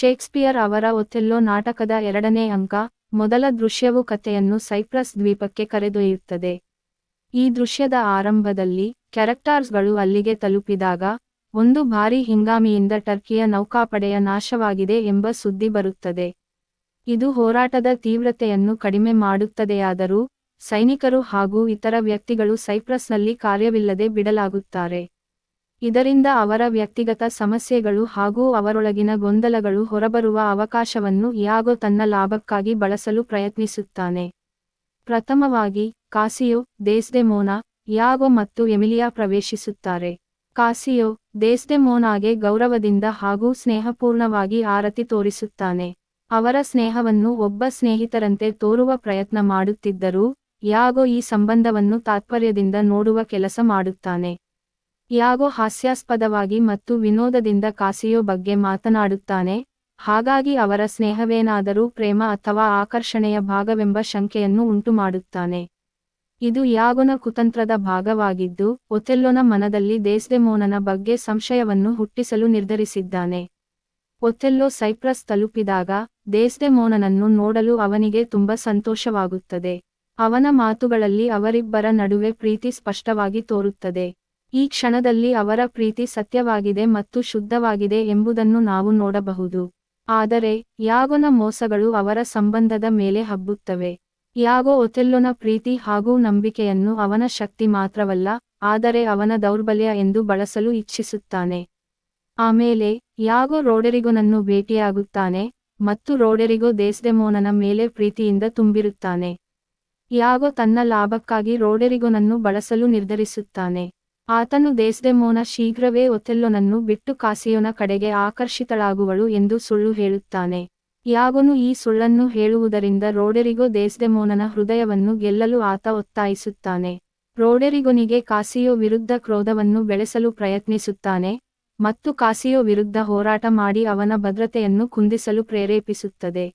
Shakespeare ಅವರ ಒಥೆಲ್ಲೋ ನಾಟಕದ ಎರಡನೇ ಅಂಕ, ಮೊದಲ ದೃಶ್ಯವು ಕಥೆಯನ್ನು ಸೈಪ್ರಸ್ ದ್ವೀಪಕ್ಕೆ ಕರೆದೊಯ್ಯುತ್ತದೆ. ಈ ದೃಶ್ಯದ ಆರಂಭದಲ್ಲಿ ಕ್ಯಾರೆಕ್ಟರ್ಸ್ಗಳು ಅಲ್ಲಿಗೆ ತಲುಪಿದಾಗ, ಒಂದು ಭಾರಿ ಹಿಂಗಾಮಿಯಿಂದ ಟರ್ಕಿಯ ನೌಕಾಪಡೆಯ ನಾಶವಾಗಿದೆ ಎಂಬ ಸುದ್ದಿ ಬರುತ್ತದೆ. ಇದು ಹೋರಾಟದ ತೀವ್ರತೆಯನ್ನು ಕಡಿಮೆ ಮಾಡುತ್ತದೆಯಾದರೂ, ಸೈನಿಕರು ಹಾಗೂ ಇತರ ವ್ಯಕ್ತಿಗಳು ಸೈಪ್ರಸ್ನಲ್ಲಿ ಕಾರ್ಯವಿಲ್ಲದೆ ಬಿಡಲಾಗುತ್ತಾರೆ. ಇದರಿಂದ ಅವರ ವ್ಯಕ್ತಿಗತ ಸಮಸ್ಯೆಗಳು ಹಾಗೂ ಅವರೊಳಗಿನ ಗೊಂದಲಗಳು ಹೊರಬರುವ ಅವಕಾಶವನ್ನು ಯಾಗೋ ತನ್ನ ಲಾಭಕ್ಕಾಗಿ ಬಳಸಲು ಪ್ರಯತ್ನಿಸುತ್ತಾನೆ. ಪ್ರಥಮವಾಗಿ, ಕಾಸಿಯೋ, ದೇಸ್ಡೆಮೋನಾ, ಯಾಗೋ ಮತ್ತು ಎಮಿಲಿಯಾ ಪ್ರವೇಶಿಸುತ್ತಾರೆ. ಕಾಸಿಯೋ, ದೇಸ್ಡೆಮೋನಾಗೆ ಗೌರವದಿಂದ ಹಾಗೂ ಸ್ನೇಹಪೂರ್ಣವಾಗಿ ಆರತಿ ತೋರಿಸುತ್ತಾನೆ. ಅವರ ಸ್ನೇಹವನ್ನು ಒಬ್ಬ ಸ್ನೇಹಿತರಂತೆ ತೋರುವ ಪ್ರಯತ್ನ ಮಾಡುತ್ತಿದ್ದರೂ, ಯಾಗೋ ಈ ಸಂಬಂಧವನ್ನು ತಾತ್ಪರ್ಯದಿಂದ ನೋಡುವ ಕೆಲಸ ಮಾಡುತ್ತಾನೆ. ಯಾಗೋ ಹಾಸ್ಯಾಸ್ಪದವಾಗಿ ಮತ್ತು ವಿನೋದದಿಂದ ಕಾಸಿಯೋ ಬಗ್ಗೆ ಮಾತನಾಡುತ್ತಾನೆ, ಹಾಗಾಗಿ ಅವರ ಸ್ನೇಹವೇನಾದರೂ ಪ್ರೇಮ ಅಥವಾ ಆಕರ್ಷಣೆಯ ಭಾಗವೆಂಬ ಶಂಕೆಯನ್ನು ಉಂಟುಮಾಡುತ್ತಾನೆ. ಇದು ಯಾಗೋನ ಕುತಂತ್ರದ ಭಾಗವಾಗಿದ್ದು, ಒಥೆಲ್ಲೋನ ಮನದಲ್ಲಿ ದೇಸ್ಡೆಮೋನನ ಬಗ್ಗೆ ಸಂಶಯವನ್ನು ಹುಟ್ಟಿಸಲು ನಿರ್ಧರಿಸಿದ್ದಾನೆ. ಒಥೆಲ್ಲೋ ಸೈಪ್ರಸ್ ತಲುಪಿದಾಗ, ದೇಸ್ಡೆಮೋನನನ್ನು ನೋಡಲು ಅವನಿಗೆ ತುಂಬ ಸಂತೋಷವಾಗುತ್ತದೆ. ಅವನ ಮಾತುಗಳಲ್ಲಿ ಅವರಿಬ್ಬರ ನಡುವೆ ಪ್ರೀತಿ ಸ್ಪಷ್ಟವಾಗಿ ತೋರುತ್ತದೆ. ಈ ಕ್ಷಣದಲ್ಲಿ ಅವರ ಪ್ರೀತಿ ಸತ್ಯವಾಗಿದೆ ಮತ್ತು ಶುದ್ಧವಾಗಿದೆ ಎಂಬುದನ್ನು ನಾವು ನೋಡಬಹುದು. ಆದರೆ, ಯಾಗೋನ ಮೋಸಗಳು ಅವರ ಸಂಬಂಧದ ಮೇಲೆ ಹಬ್ಬುತ್ತವೆ. ಯಾಗೋ ಒಥೆಲ್ಲೊನ ಪ್ರೀತಿ ಹಾಗೂ ನಂಬಿಕೆಯನ್ನು ಅವನ ಶಕ್ತಿ ಮಾತ್ರವಲ್ಲ, ಆದರೆ ಅವನ ದೌರ್ಬಲ್ಯ ಎಂದು ಬಳಸಲು ಇಚ್ಛಿಸುತ್ತಾನೆ. ಆಮೇಲೆ, ಯಾಗೋ ರೋಡೆರಿಗೊನನ್ನು ಭೇಟಿಯಾಗುತ್ತಾನೆ ಮತ್ತು ರೋಡೆರಿಗೋ ದೇಸ್ದೆಮೋನನ ಮೇಲೆ ಪ್ರೀತಿಯಿಂದ ತುಂಬಿರುತ್ತಾನೆ. ಯಾಗೋ ತನ್ನ ಲಾಭಕ್ಕಾಗಿ ರೋಡೆರಿಗೊನನ್ನು ಬಳಸಲು ನಿರ್ಧರಿಸುತ್ತಾನೆ. ಆತನು ದೇಸ್ದೆಮೋನ ಶೀಘ್ರವೇ ಒಥೆಲ್ಲೊನನ್ನು ಬಿಟ್ಟು ಕಾಸಿಯೋನ ಕಡೆಗೆ ಆಕರ್ಷಿತಳಾಗುವಳು ಎಂದು ಸುಳ್ಳು ಹೇಳುತ್ತಾನೆ. ಯಾಗೋನು ಈ ಸುಳ್ಳನ್ನು ಹೇಳುವುದರಿಂದ ರೋಡೆರಿಗೋ ದೇಸ್ದೆಮೋನನ ಹೃದಯವನ್ನು ಗೆಲ್ಲಲು ಆತ ಒತ್ತಾಯಿಸುತ್ತಾನೆ. ರೋಡೆರಿಗೊನಿಗೆ ಕಾಸಿಯೋ ವಿರುದ್ಧ ಕ್ರೋಧವನ್ನು ಬೆಳೆಸಲು ಪ್ರಯತ್ನಿಸುತ್ತಾನೆ ಮತ್ತು ಕಾಸಿಯೋ ವಿರುದ್ಧ ಹೋರಾಟ ಮಾಡಿ ಅವನ ಭದ್ರತೆಯನ್ನು ಕುಂದಿಸಲು ಪ್ರೇರೇಪಿಸುತ್ತದೆ.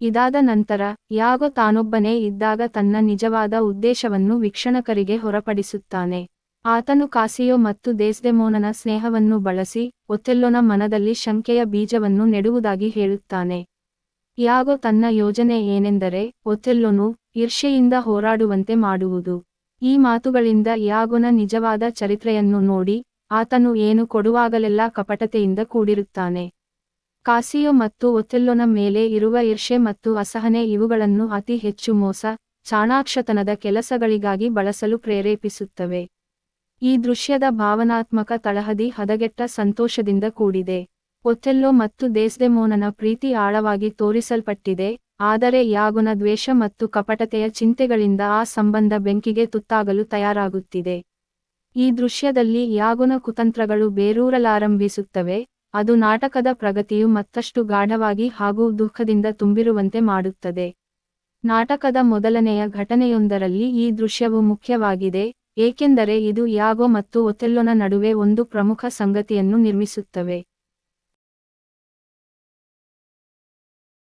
ಇದಾದ ನಂತರ ಯಾಗೋ ತಾನೊಬ್ಬನೇ ಇದ್ದಾಗ ತನ್ನ ನಿಜವಾದ ಉದ್ದೇಶವನ್ನು ವೀಕ್ಷಣಕರಿಗೆ ಹೊರಪಡಿಸುತ್ತಾನೆ. ಆತನು ಕಾಸಿಯೋ ಮತ್ತು ದೇಸ್ಡೆಮೋನನ ಸ್ನೇಹವನ್ನು ಬಳಸಿ ಒಥೆಲ್ಲೋನ ಮನದಲ್ಲಿ ಶಂಕೆಯ ಬೀಜವನ್ನು ನೆಡುವುದಾಗಿ ಹೇಳುತ್ತಾನೆ. ಯಾಗೋ ತನ್ನ ಯೋಜನೆ ಏನೆಂದರೆ ಒಥೆಲ್ಲೋನು ಈರ್ಷೆಯಿಂದ ಹೋರಾಡುವಂತೆ ಮಾಡುವುದು. ಈ ಮಾತುಗಳಿಂದ ಯಾಗೋನ ನಿಜವಾದ ಚರಿತ್ರೆಯನ್ನು ನೋಡಿ ಆತನು ಏನು ಕೊಡುವಾಗಲೆಲ್ಲ ಕಪಟತೆಯಿಂದ ಕೂಡಿರುತ್ತಾನೆ. ಕಾಸಿಯೋ ಮತ್ತು ಒಥೆಲ್ಲೋನ ಮೇಲೆ ಇರುವ ಈರ್ಷೆ ಮತ್ತು ಅಸಹನೆ ಇವುಗಳನ್ನು ಅತಿ ಹೆಚ್ಚು ಮೋಸ, ಚಾಣಾಕ್ಷತನದ ಕೆಲಸಗಳಿಗಾಗಿ ಬಳಸಲು ಪ್ರೇರೇಪಿಸುತ್ತವೆ. ಈ ದೃಶ್ಯದ ಭಾವನಾತ್ಮಕ ತಳಹದಿ ಹದಗೆಟ್ಟ ಸಂತೋಷದಿಂದ ಕೂಡಿದೆ. ಒಥೆಲ್ಲೋ ಮತ್ತು ದೇಸ್ದೆಮೋನನ ಪ್ರೀತಿ ಆಳವಾಗಿ ತೋರಿಸಲ್ಪಟ್ಟಿದೆ, ಆದರೆ ಯಾಗುನ ದ್ವೇಷ ಮತ್ತು ಕಪಟತೆಯ ಚಿಂತೆಗಳಿಂದ ಆ ಸಂಬಂಧ ಬೆಂಕಿಗೆ ತುತ್ತಾಗಲು ತಯಾರಾಗುತ್ತಿದೆ. ಈ ದೃಶ್ಯದಲ್ಲಿ ಯಾಗುನ ಕುತಂತ್ರಗಳು ಬೇರೂರಲಾರಂಭಿಸುತ್ತವೆ, ಅದು ನಾಟಕದ ಪ್ರಗತಿಯು ಮತ್ತಷ್ಟು ಗಾಢವಾಗಿ ಹಾಗೂ ದುಃಖದಿಂದ ತುಂಬಿರುವಂತೆ ಮಾಡುತ್ತದೆ. ನಾಟಕದ ಮೊದಲನೆಯ ಘಟನೆಯೊಂದರಲ್ಲಿ ಈ ದೃಶ್ಯವು ಮುಖ್ಯವಾಗಿದೆ ಏಕೆಂದರೆ ಇದು ಯಾಗೋ ಮತ್ತು ಒತೆಲ್ಲೊನ ನಡುವೆ ಒಂದು ಪ್ರಮುಖ ಸಂಗತಿಯನ್ನು ನಿರ್ಮಿಸುತ್ತವೆ.